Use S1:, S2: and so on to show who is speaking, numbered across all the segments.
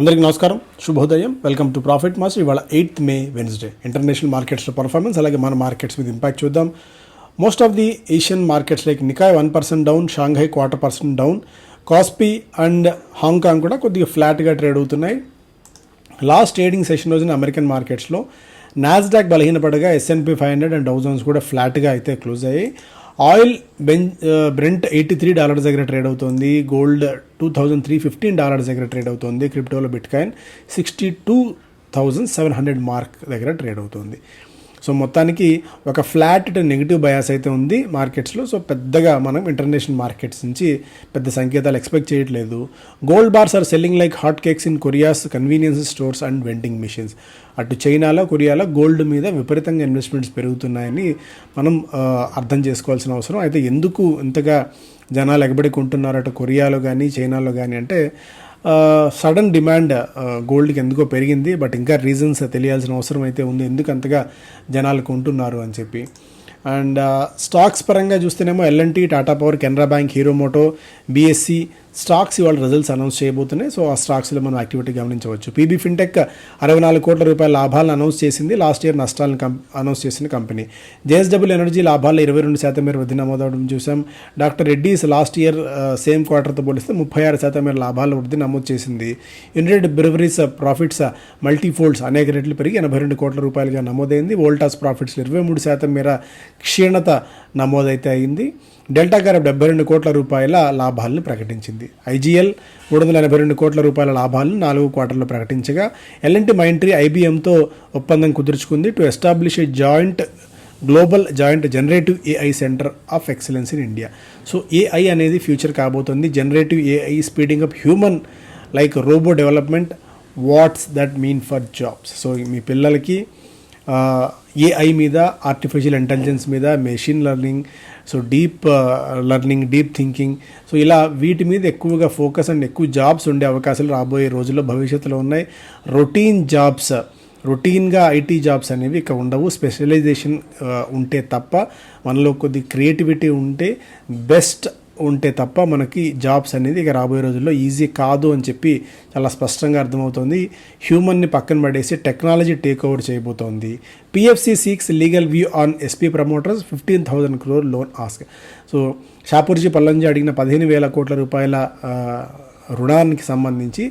S1: అందరికీ నమస్కారం. శుభోదయం. వెల్కమ్ టు ప్రాఫిట్ మాస్ ఇవాళ ఎయిత్ మే వెన్స్డే ఇంటర్నేషనల్ మార్కెట్స్లో పర్ఫార్మెన్స్ అలాగే మన మార్కెట్స్ మీద ఇంపాక్ట్ చూద్దాం. Most of the Asian markets like Nikkei one percent down Shanghai quarter percent down Kospi and Hong Kong కూడా కొద్దిగా ఫ్లాట్గా ట్రేడ్ అవుతున్నాయి. లాస్ట్ ట్రేడింగ్ సెషన్ రోజున అమెరికన్ మార్కెట్స్లో Nasdaq బలహీనపడగా S and P five hundred and Dow Jones కూడా ఫ్లాట్గా అయితే close అయ్యాయి. ఆయిల్ బెన్ బ్రెంట్ ఎయిటీ త్రీ డాలర్స్ దగ్గర ట్రేడ్ అవుతుంది. Gold two thousand three fifteen dollars దగ్గర ట్రేడ్ అవుతుంది. క్రిప్టోలో bitcoin sixty two thousand seven hundred mark దగ్గర ట్రేడ్ అవుతుంది. సో మొత్తానికి ఒక ఫ్లాట్ నెగిటివ్ బయాస్ అయితే ఉంది మార్కెట్స్లో సో పెద్దగా మనం ఇంటర్నేషనల్ మార్కెట్స్ నుంచి పెద్ద సంకేతాలు ఎక్స్పెక్ట్ చేయట్లేదు. Gold bars are selling like hot cakes in Korea's convenience stores and vending machines అటు చైనాలో కొరియాలో గోల్డ్ మీద విపరీతంగా ఇన్వెస్ట్మెంట్స్ పెరుగుతున్నాయని మనం అర్థం చేసుకోవాల్సిన అవసరం. అయితే ఎందుకు ఇంతగా జనాలు ఎగబడి కొంటున్నారు అటు కొరియాలో కానీ చైనాలో కానీ అంటే సడన్ డిమాండ్ గోల్డ్కి ఎందుకో పెరిగింది బట్ ఇంకా రీజన్స్ తెలియాల్సిన అవసరం అయితే ఉంది. ఎందుకు అంతగా జనాలు కొంటున్నారు అని చెప్పి. అండ్ స్టాక్స్ పరంగా చూస్తేనేమో L and T Tata power Canara bank Hero moto BSE stocks ఇవాళ రిజల్ట్స్ అనౌన్స్ చేయబోతున్నాయి. సో ఆ స్టాక్స్లో మనం యాక్టివిటీ గమనించవచ్చు. పీబీ ఫిన్టెక్ అరవై నాలుగు కోట్ల రూపాయల లాభాలను అనౌన్స్ చేసింది. లాస్ట్ ఇయర్ నష్టాలను కం అనౌన్స్ చేసిన కంపెనీ. జేఎస్డబ్ల్యూ ఎనర్జీ లాభాల్లో ఇరవై రెండు శాతం మేర వృద్ధి నమోదవడం చూసాం doctor Reddy's last year same క్వార్టర్తో పోలిస్తే ముప్పై ఆరు శాతం మేర లాభాల వృద్ధి నమోదు చేసింది. యునైటెడ్ బ్రివరీస్ ప్రాఫిట్స్ మల్టీఫోల్డ్స్ అనేక రెట్లు పెరిగి ఎనభై రెండు కోట్ల రూపాయలుగా నమోదైంది. వోల్టాస్ ప్రాఫిట్స్ ఇరవై మూడు శాతం మేర క్షీణత నమోదైతే అయింది. డెల్టా గారు డెబ్బై రెండు కోట్ల రూపాయల లాభాలను ప్రకటించింది. ఐజీఎల్ మూడు వందల ఎనభై రెండు కోట్ల రూపాయల లాభాలను నాలుగు క్వార్టర్లో ప్రకటించగా ఎల్ఎన్టీ మైంట్రీ ఐబీఎంతో ఒప్పందం కుదుర్చుకుంది. To establish a joint global joint generative AI centre of excellence in India. So AI అనేది ఫ్యూచర్ కాబోతుంది. Generative AI speeding up human like robo development what's that mean for jobs. So మీ పిల్లలకి AI మీద artificial intelligence మీద machine learning so deep learning deep thinking so ఇలా వీటి మీద ఎక్కువగా focus and ఎక్కువ జాబ్స్ ఉండే అవకాశాలు రాబోయే రోజుల్లో భవిష్యత్తులో ఉన్నాయి. రొటీన్ జాబ్స్ రొటీన్గా ఐటీ జాబ్స్ అనేవి ఇక ఉండవు. స్పెషలైజేషన్ uh, ఉంటే తప్ప మనలో కొద్ది క్రియేటివిటీ ఉంటే బెస్ట్ ఉంటే తప్ప మనకి జాబ్స్ అనేది ఇక రాబోయే రోజుల్లో ఈజీ కాదు అని చెప్పి చాలా స్పష్టంగా అర్థమవుతుంది. హ్యూమన్ని పక్కన పడేసి టెక్నాలజీ టేక్ ఓవర్ చేయబోతోంది. PFC seeks legal view on SP promoters fifteen thousand crore loan ask so Shapoorji Pallonji అడిగిన పదిహేను వేల కోట్ల రూపాయల రుణానికి సంబంధించి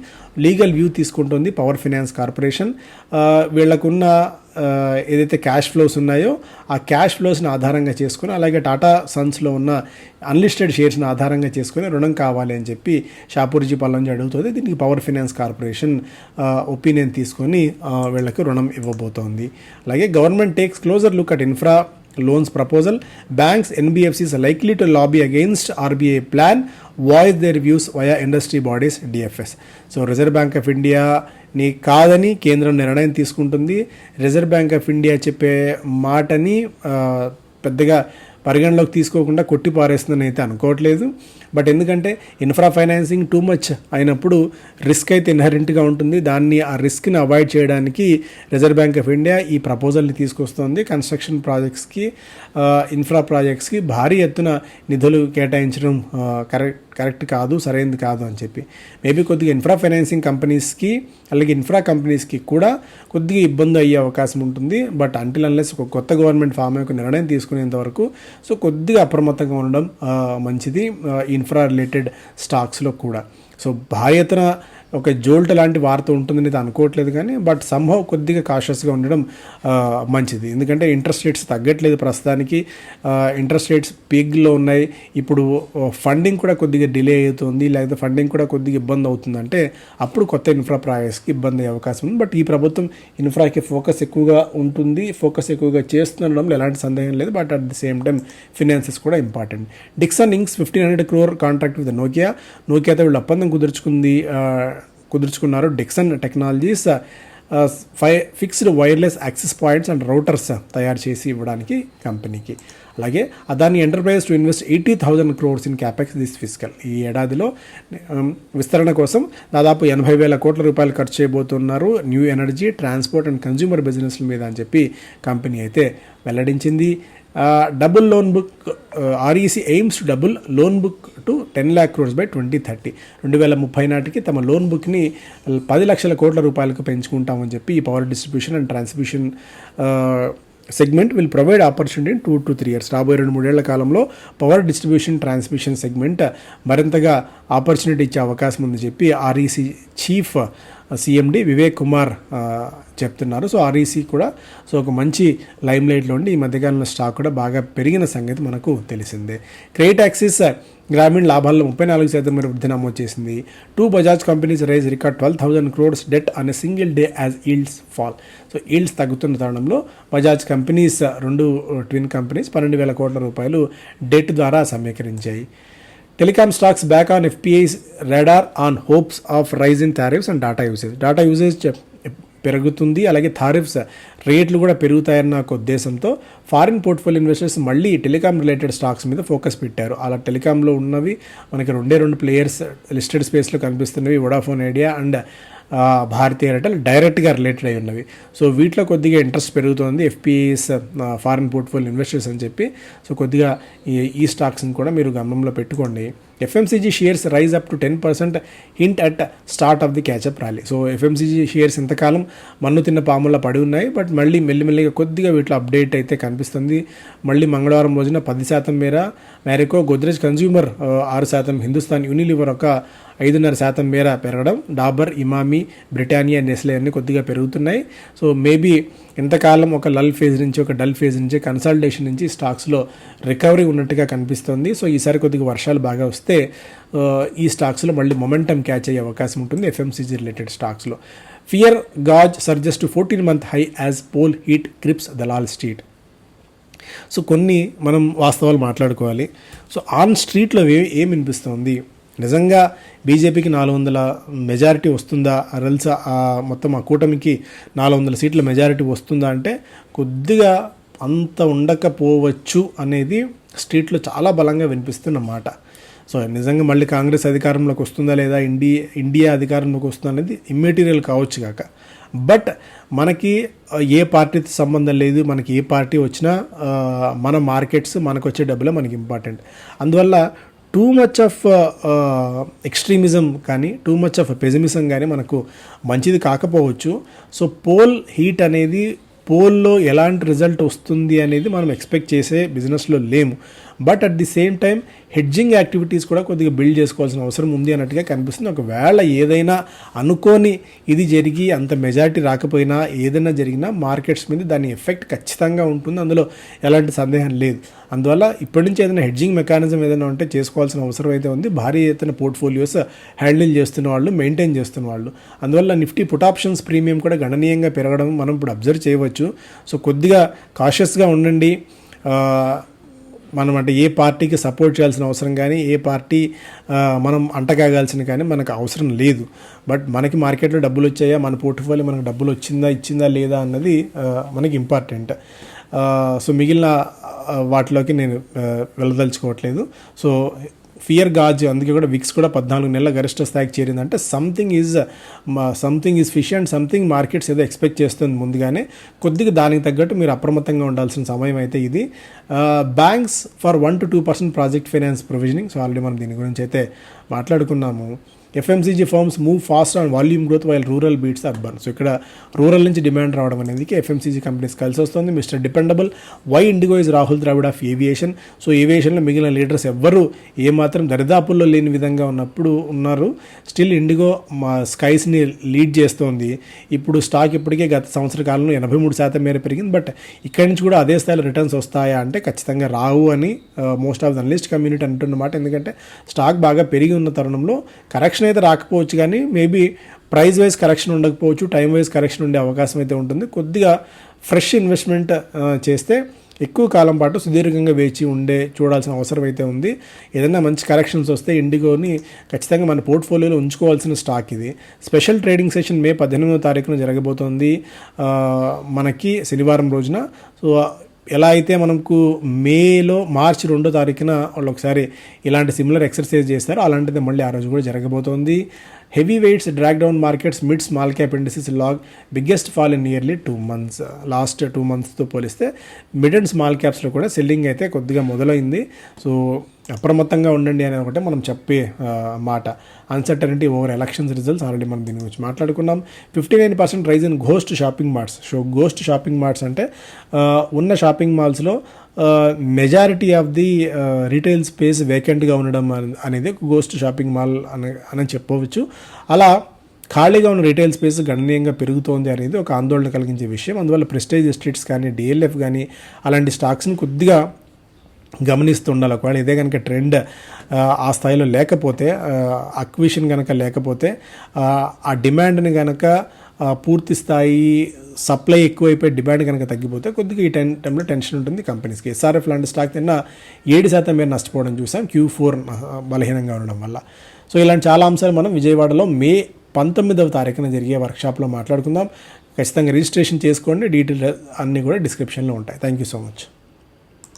S1: లీగల్ వ్యూ తీసుకుంటుంది పవర్ ఫైనాన్స్ కార్పొరేషన్ వీళ్ళకున్న వీళ్ళకున్న ఏదైతే క్యాష్ ఫ్లోస్ ఉన్నాయో ఆ క్యాష్ ఫ్లోస్ని ఆధారంగా చేసుకుని అలాగే టాటా సన్స్లో ఉన్న అన్లిస్టెడ్ షేర్స్ని ఆధారంగా చేసుకుని రుణం కావాలి అని చెప్పి షాపూర్జీ పల్లంజీ అడుగుతుంది. దీనికి పవర్ ఫైనాన్స్ కార్పొరేషన్ ఒపీనియన్ తీసుకొని వీళ్ళకి రుణం ఇవ్వబోతోంది. అలాగే government takes closer look at infra loans proposal. Banks nbfcs are likely to lobby against plan plan. Voice their views via industry bodies dfs so reserve bank of India నీకు కాదని కేంద్రం నిర్ణయం తీసుకుంటుంది. రిజర్వ్ బ్యాంక్ ఆఫ్ ఇండియా చెప్పే మాటని పెద్దగా పరిగణలోకి తీసుకోకుండా కొట్టి పారేస్తుందని అయితే అనుకోవట్లేదు. బట్ ఎందుకంటే ఇన్ఫ్రా ఫైనాన్సింగ్ టూ మచ్ అయినప్పుడు రిస్క్ అయితే ఇన్హరెంట్గా ఉంటుంది. దాన్ని ఆ రిస్క్ని అవాయిడ్ చేయడానికి రిజర్వ్ బ్యాంక్ ఆఫ్ ఇండియా ఈ ప్రపోజల్ని తీసుకొస్తుంది. కన్స్ట్రక్షన్ ప్రాజెక్ట్స్కి ఇన్ఫ్రా ప్రాజెక్ట్స్కి భారీ ఎత్తున నిధులు కేటాయించడం కరెక్ట్ కరెక్ట్ కాదు సరైనది కాదు అని చెప్పి. మేబీ కొద్దిగా ఇన్ఫ్రా ఫైనాన్సింగ్ కంపెనీస్కి అలాగే ఇన్ఫ్రా కంపెనీస్కి కూడా కొద్దిగా ఇబ్బంది అయ్యే అవకాశం ఉంటుంది. బట్ అంటిల్ అన్లెస్ ఒక కొత్త గవర్నమెంట్ ఫామ్ యొక్క నిర్ణయం తీసుకునేంత వరకు సో కొద్దిగా అప్రమత్తంగా ఉండడం మంచిది ఇన్ఫ్రా రిలేటెడ్ స్టాక్స్లో కూడా. సో భారీ ఎత్తున ఒక జోల్ట్ లాంటి వార్త ఉంటుందని అయితే అనుకోవట్లేదు కానీ బట్ సంభవ్ కొద్దిగా కాషియస్గా ఉండడం మంచిది. ఎందుకంటే ఇంట్రెస్ట్ రేట్స్ తగ్గట్లేదు ప్రస్తుతానికి. ఇంట్రెస్ట్ రేట్స్ పీక్లో ఉన్నాయి. ఇప్పుడు ఫండింగ్ కూడా కొద్దిగా డిలే అవుతుంది. లేకపోతే ఫండింగ్ కూడా కొద్దిగా ఇబ్బంది అవుతుందంటే అప్పుడు కొత్త ఇన్ఫ్రా ప్రాజెక్ట్స్కి ఇబ్బంది అయ్యే అవకాశం ఉంది. బట్ ఈ ప్రభుత్వం ఇన్ఫ్రాకి ఫోకస్ ఎక్కువగా ఉంటుంది. ఫోకస్ ఎక్కువగా చేస్తుండడంలో ఎలాంటి సందేహం లేదు. But at the same time finances కూడా important Dixon inks fifteen hundred crore contract with Nokia నోకియాతో వీళ్ళు ఒప్పందం కుదుర్చుకుంది. కుదుర్చుకున్నారు Dixon technologies phi fixed wireless access points and routers తయారు చేసి ఇవ్వడానికి కంపెనీకి. అలాగే Adani enterprise to invest eighty thousand crores in capex this fiscal ఈ ఏడాదిలో విస్తరణ కోసం దాదాపు ఎనభై వేల కోట్ల రూపాయలు ఖర్చు చేయబోతున్నారు new energy transport and consumer బిజినెస్ల మీద అని చెప్పి కంపెనీ అయితే వెల్లడించింది. Double loan book REC aims to double loan book to ten lakh crores by twenty thirty రెండు వేల ముప్పై నాటికి తమ లోన్ బుక్ని పది లక్షల కోట్ల రూపాయలకు పెంచుకుంటామని చెప్పి ఈ power distribution and transmission segment will provide opportunity two to three years రాబోయే రెండు మూడేళ్ళ కాలంలో పవర్ డిస్ట్రిబ్యూషన్ ట్రాన్స్మిషన్ సెగ్మెంట్ మరింతగా ఆపర్చునిటీ ఇచ్చే అవకాశం ఉందని చెప్పి REC chief CMD Vivek Kumar చెప్తున్నారు. సో ఆర్ఈసీ కూడా సో ఒక మంచి లైమ్ లైట్లో ఉండి ఈ మధ్యకాలంలో స్టాక్ కూడా బాగా పెరిగిన సంగతి మనకు తెలిసిందే. క్రెడిట్ యాక్సిస్ గ్రామీణ లాభాల్లో ముప్పై నాలుగు శాతం మేర వృద్ధి నమోదు చేసింది. Two Bajaj companies raise record twelve thousand crores debt అనే single day as yields fall so yields తగ్గుతున్న తరుణంలో బజాజ్ కంపెనీస్ uh, రెండు uh, ట్విన్ కంపెనీస్ పన్నెండు వేల కోట్ల రూపాయలు డెట్ ద్వారా సమీకరించాయి. Telecom stocks back on FPIs radar on hopes of rising tariffs and data usage data usage పెరుగుతుంది. అలాగే థారిఫ్స్ రేట్లు కూడా పెరుగుతాయన్న ఒక ఉద్దేశంతో ఫారిన్ పోర్ట్ఫోలియో ఇన్వెస్టర్స్ మళ్ళీ టెలికామ్ రిలేటెడ్ స్టాక్స్ మీద ఫోకస్ పెట్టారు. అలా టెలికాంలో ఉన్నవి మనకి రెండే రెండు ప్లేయర్స్ లిస్టెడ్ స్పేస్లో కనిపిస్తున్నవి Vodafone Idea and Bhartiya Airtel డైరెక్ట్గా రిలేటెడ్ అయి ఉన్నవి. సో వీటిలో కొద్దిగా ఇంట్రెస్ట్ పెరుగుతోంది ఎఫ్పిఎస్ ఫారిన్ పోర్ట్ఫోలియో ఇన్వెస్టర్స్ అని చెప్పి. సో కొద్దిగా ఈ ఈ స్టాక్స్ని కూడా మీరు గమనంలో పెట్టుకోండి. FMCG shares rise up to ten percent hint at start of the catch up rally so FMCG shares ఇంతకాలం మన్ను తిన్న పాములా పడి ఉన్నాయి. బట్ మళ్ళీ మెల్లిమెల్లిగా కొద్దిగా వీటిలో అప్డేట్ అయితే కనిపిస్తుంది. మళ్ళీ మంగళవారం రోజున పది శాతం మేర మేరకు గోద్రేజ్ కన్జ్యూమర్ ఆరు శాతం హిందుస్థాన్ యూనిలివర్ ఒక ఐదున్నర శాతం మేర పెరగడం. డాబర్ ఇమామి బ్రిటానియా నెస్లే అన్ని కొద్దిగా పెరుగుతున్నాయి. సో మేబీ ఇంతకాలం ఒక లల్ ఫేజ్ నుంచి ఒక డల్ ఫేజ్ నుంచి కన్సల్టేషన్ నుంచి స్టాక్స్లో రికవరీ ఉన్నట్టుగా కనిపిస్తుంది. సో ఈసారి కొద్దిగా వర్షాలు బాగా వస్తే ఈ స్టాక్స్లో మళ్ళీ మొమెంటం క్యాచ్ అయ్యే అవకాశం ఉంటుంది ఎఫ్ఎంసీజీ రిలేటెడ్ స్టాక్స్లో fear gauge surges to fourteen month high as poll heat grips Dalal street so కొన్ని మనం వాస్తవాలు మాట్లాడుకోవాలి. సో ఆన్ స్ట్రీట్లో ఏ ఏం వినిపిస్తుంది? నిజంగా బీజేపీకి నాలుగు వందల మెజారిటీ వస్తుందా? రల్స్ మొత్తం ఆ కూటమికి నాలుగు వందల సీట్ల మెజారిటీ వస్తుందా అంటే కొద్దిగా అంత ఉండకపోవచ్చు అనేది స్ట్రీట్లో చాలా బలంగా వినిపిస్తున్న మాట. సో నిజంగా మళ్ళీ కాంగ్రెస్ అధికారంలోకి వస్తుందా లేదా? ఇండియా ఇండియా అధికారంలోకి వస్తుందా అనేది ఇమ్మెటీరియల్ కావచ్చు కాక. బట్ మనకి ఏ పార్టీతో సంబంధం లేదు. మనకి ఏ పార్టీ వచ్చినా మన మార్కెట్స్ మనకు వచ్చే డబ్బులే మనకి ఇంపార్టెంట్ అందువల్ల టూ మచ్ ఆఫ్ ఎక్స్ట్రీమిజం కానీ టూ మచ్ ఆఫ్ పెజమిజం కానీ మనకు మంచిది కాకపోవచ్చు. సో పోల్ హీట్ అనేది పోల్లో ఎలాంటి రిజల్ట్ వస్తుంది అనేది మనం ఎక్స్పెక్ట్ చేసే బిజినెస్లో లేము. But at the same time hedging activities కూడా కొద్దిగా బిల్డ్ చేసుకోవాల్సిన అవసరం ఉంది అన్నట్టుగా కనిపిస్తుంది. ఒకవేళ ఏదైనా అనుకోని ఇది జరిగి అంత మెజారిటీ రాకపోయినా ఏదైనా జరిగినా మార్కెట్స్ మీద దాని ఎఫెక్ట్ ఖచ్చితంగా ఉంటుంది. అందులో ఎలాంటి సందేహం లేదు. అందువల్ల ఇప్పటి నుంచి ఏదైనా హెడ్జింగ్ మెకానిజం ఏదైనా ఉంటే చేసుకోవాల్సిన అవసరం అయితే ఉంది. భారీ ఎత్తున పోర్ట్ఫోలియోస్ హ్యాండిల్ చేస్తున్న వాళ్ళు మెయింటైన్ చేస్తున్న వాళ్ళు. అందువల్ల నిఫ్టీ పుట్ ఆప్షన్స్ ప్రీమియం కూడా గణనీయంగా పెరగడం మనం ఇప్పుడు అబ్జర్వ్ చేయవచ్చు. సో కొద్దిగా కాషియస్గా ఉండండి. మనం అంటే ఏ పార్టీకి సపోర్ట్ చేయాల్సిన అవసరం కానీ ఏ పార్టీ మనం అంటకాగాల్సిన కానీ మనకు అవసరం లేదు. బట్ మనకి మార్కెట్లో డబ్బులు వచ్చాయా మన పోర్ట్ఫోలియో మనకు డబ్బులు వచ్చిందా ఇచ్చిందా లేదా అన్నది మనకి ఇంపార్టెంట్. సో మిగిలిన వాటిలోకి నేను వెళ్ళదలుచుకోవట్లేదు. సో ఫియర్ గాజ్ అందుకే కూడా విక్స్ కూడా పద్నాలుగు నెలల గరిష్ట స్థాయికి చేరిందంటే something is something is fish and something markets ఏదో ఎక్స్పెక్ట్ చేస్తుంది ముందుగానే. కొద్దిగా దానికి తగ్గట్టు మీరు అప్రమత్తంగా ఉండాల్సిన సమయం అయితే ఇది. Banks for one to two percent project finance provisioning so already మనం దీని గురించి అయితే మాట్లాడుకున్నాము. FMCG firms move fast on volume growth while rural beats urban so ఇక్కడ రూరల్ నుంచి డిమాండ్ రావడం అనేది ఎఫ్ఎంసీజీ కంపెనీస్ కలిసి వస్తుంది. Mister dependable why IndiGo is Rahul Dravid of aviation so ఏవియేషన్లో మిగిలిన లీడర్స్ ఎవ్వరూ ఏమాత్రం దరిదాపుల్లో లేని విధంగా ఉన్నప్పుడు ఉన్నారు. స్టిల్ ఇండిగో మా స్కైస్ని లీడ్ చేస్తోంది. ఇప్పుడు స్టాక్ ఇప్పటికే గత సంవత్సర కాలంలో ఎనభై మూడు శాతం మేర పెరిగింది. బట్ ఇక్కడి నుంచి కూడా అదే స్థాయిలో రిటర్న్స్ వస్తాయా అంటే ఖచ్చితంగా రావు అని most of the analyst community అంటున్నమాట ఎందుకంటే స్టాక్ బాగా పెరిగి ఉన్న తరుణంలో కరెక్షన్ అయితే రాకపోవచ్చు కానీ మేబీ ప్రైస్ వైజ్ కరెక్షన్ ఉండకపోవచ్చు టైం వైజ్ కరెక్షన్ ఉండే అవకాశం అయితే ఉంటుంది. కొద్దిగా ఫ్రెష్ ఇన్వెస్ట్మెంట్ చేస్తే ఎక్కువ కాలం పాటు సుదీర్ఘంగా వేచి ఉండే చూడాల్సిన అవసరం అయితే ఉంది. ఏదైనా మంచి కరెక్షన్స్ వస్తే ఇండిగోని ఖచ్చితంగా మన పోర్ట్ఫోలియోలో ఉంచుకోవాల్సిన స్టాక్ ఇది. స్పెషల్ ట్రేడింగ్ సెషన్ మే పద్దెనిమిదో తారీఖున జరగబోతోంది. మనకి శనివారం రోజున. సో ఎలా అయితే మనకు మేలో మార్చి రెండో తారీఖున వాళ్ళు ఒకసారి ఇలాంటి సిమిలర్ ఎక్సర్సైజ్ చేస్తారో అలాంటిది మళ్ళీ ఆ రోజు కూడా జరగబోతోంది. Heavy weights drag down markets mid small cap industries lag biggest fall in nearly two months last two మంత్స్తో పోలిస్తే మిడ్ అండ్ స్మాల్ క్యాప్స్లో కూడా సెల్లింగ్ అయితే కొద్దిగా మొదలైంది. సో అప్రమత్తంగా ఉండండి అని ఒకటే మనం చెప్పే మాట. Uncertainty over elections results already మనం దీని గురించి మాట్లాడుకున్నాం. Fifty nine percent rise in ghost shopping marts so ghost shopping marts అంటే ఉన్న shopping మాల్స్లో majority of the retail space వేకెంట్గా ఉండడం అనేది గోస్ట్ షాపింగ్ మాల్ అని అని చెప్పవచ్చు. అలా ఖాళీగా ఉన్న రీటైల్ స్పేస్ గణనీయంగా పెరుగుతోంది అనేది ఒక ఆందోళన కలిగించే విషయం. అందువల్ల ప్రెస్టేజ్ ఎస్టేట్స్ కానీ డిఎల్ఎఫ్ కానీ అలాంటి స్టాక్స్ని కొద్దిగా గమనిస్తుండాలి. ఒకవేళ ఇదే కనుక ట్రెండ్ ఆ, స్థాయిలో లేకపోతే అక్విషన్ కనుక లేకపోతే ఆ, డిమాండ్ని కనుక పూర్తి స్థాయి సప్లై ఎక్కువైపోయి డిమాండ్ కనుక తగ్గిపోతే కొద్దిగా ఈ టెన్ టైంలో టెన్షన్ ఉంటుంది కంపెనీస్కి ఎస్ఆర్ఎఫ్ లాంటి స్టాక్ తిన్న ఏడు శాతం మీరు నష్టపోవడం చూసాం క్యూ ఫోర్ బలహీనంగా ఉండడం వల్ల. సో ఇలాంటి చాలా అంశాలు మనం విజయవాడలో మే పంతొమ్మిదవ తారీఖున జరిగే వర్క్షాప్లో మాట్లాడుకుందాం. ఖచ్చితంగా రిజిస్ట్రేషన్ చేసుకోండి డీటెయిల్ అన్నీ కూడా డిస్క్రిప్షన్లో ఉంటాయి. Thank you so much